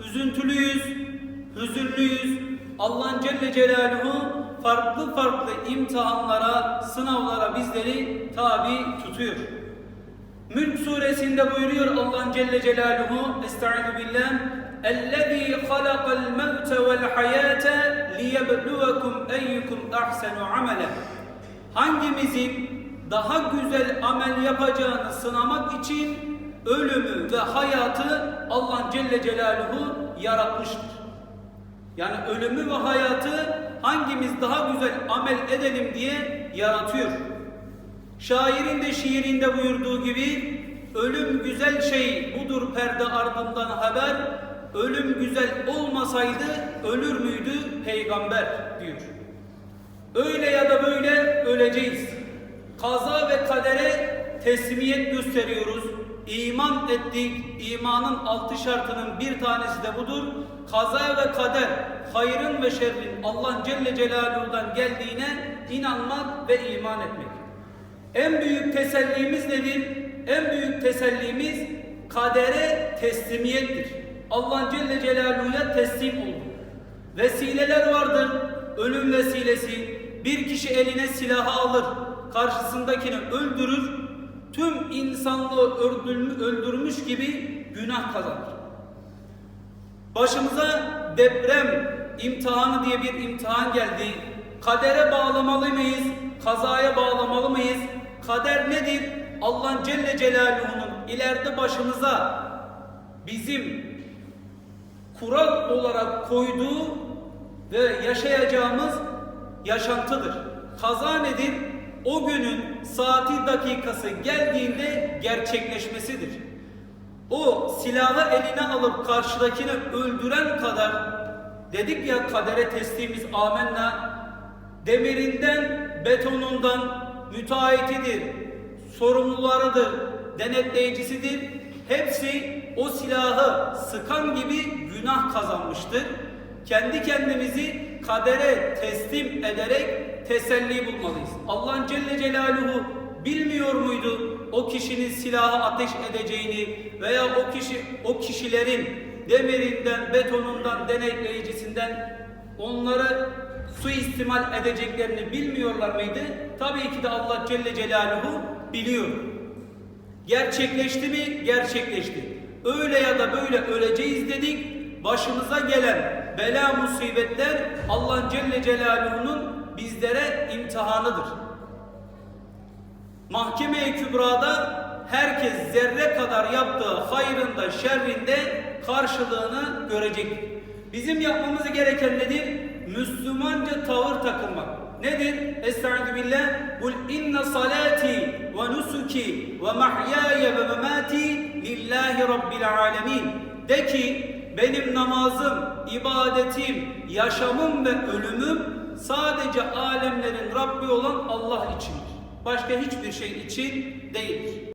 üzüntülüyüz, hüzünlüyüz. Allah'ın Celle Celaluhu farklı farklı imtihanlara, sınavlara bizleri tabi tutuyor. Mülk suresinde buyuruyor Allah'ın Celle Celaluhu Estaizu billah اَلَّذ۪ي خَلَقَ الْمَوْتَ وَالْحَيَاةَ لِيَبْلُوَكُمْ اَيُّكُمْ اَحْسَنُ عَمَلًا Hangimizin daha güzel amel yapacağını sınamak için ölümü ve hayatı Allah Celle Celaluhu yaratmıştır. Yani ölümü ve hayatı hangimiz daha güzel amel edelim diye yaratıyor. Şairin de şiirinde buyurduğu gibi ölüm güzel şey budur perde ardından haber. Ölüm güzel olmasaydı ölür müydü peygamber diyor. Öyle ya da böyle öleceğiz. Kaza ve kadere teslimiyet gösteriyoruz. İman ettik. İmanın altı şartının bir tanesi de budur. Kaza ve kader, hayrın ve şerrin Allah Celle Celaluhu'dan geldiğine inanmak ve iman etmek. En büyük tesellimiz nedir? En büyük tesellimiz kadere teslimiyettir. Allah Celle Celaluhu'ya teslim olduk. Vesileler vardır. Ölüm vesilesi. Bir kişi eline silahı alır. Karşısındakini öldürür. Tüm insanlığı öldürmüş, gibi günah kazanır. Başımıza deprem imtihanı diye bir imtihan geldi. Kadere bağlamalı mıyız? Kazaya bağlamalı mıyız? Kader nedir? Allah Celle Celaluhu'nun ileride başımıza bizim kural olarak koyduğu ve yaşayacağımız yaşantıdır. Kaza nedir? O günün saati dakikası geldiğinde gerçekleşmesidir. O silahı eline alıp karşıdakini öldüren kadar dedik ya kadere teslimiz amenna demirinden betonundan müteahhitidir, sorumlularıdır, denetleyicisidir. Hepsi o silahı sıkan gibi günah kazanmıştır. Kendi kendimizi kadere teslim ederek teselli bulmalıyız. Allah Celle Celaluhu bilmiyor muydu o kişinin silahı ateş edeceğini veya o kişi o kişilerin demirinden, betonundan, denetleyicisinden onları suistimal edeceklerini bilmiyorlar mıydı? Tabii ki de Allah Celle Celaluhu biliyor. Gerçekleşti mi? Gerçekleşti. Öyle ya da böyle öleceğiz dedik. Başımıza gelen bela musibetler Allah Celle Celaluhu'nun bizlere imtihanıdır. Mahkeme-i Kübra'da herkes zerre kadar yaptığı hayrında, şerrinde karşılığını görecek. Bizim yapmamız gereken nedir? Müslümanca tavır takılmak. Nedir? Estaizu billah. Kul inne salati ve nusuki ve mahyaya ve memati lillahi rabbil alemin. De ki benim namazım, ibadetim, yaşamım ve ölümüm sadece alemlerin Rabbi olan Allah içindir. Başka hiçbir şey için değildir.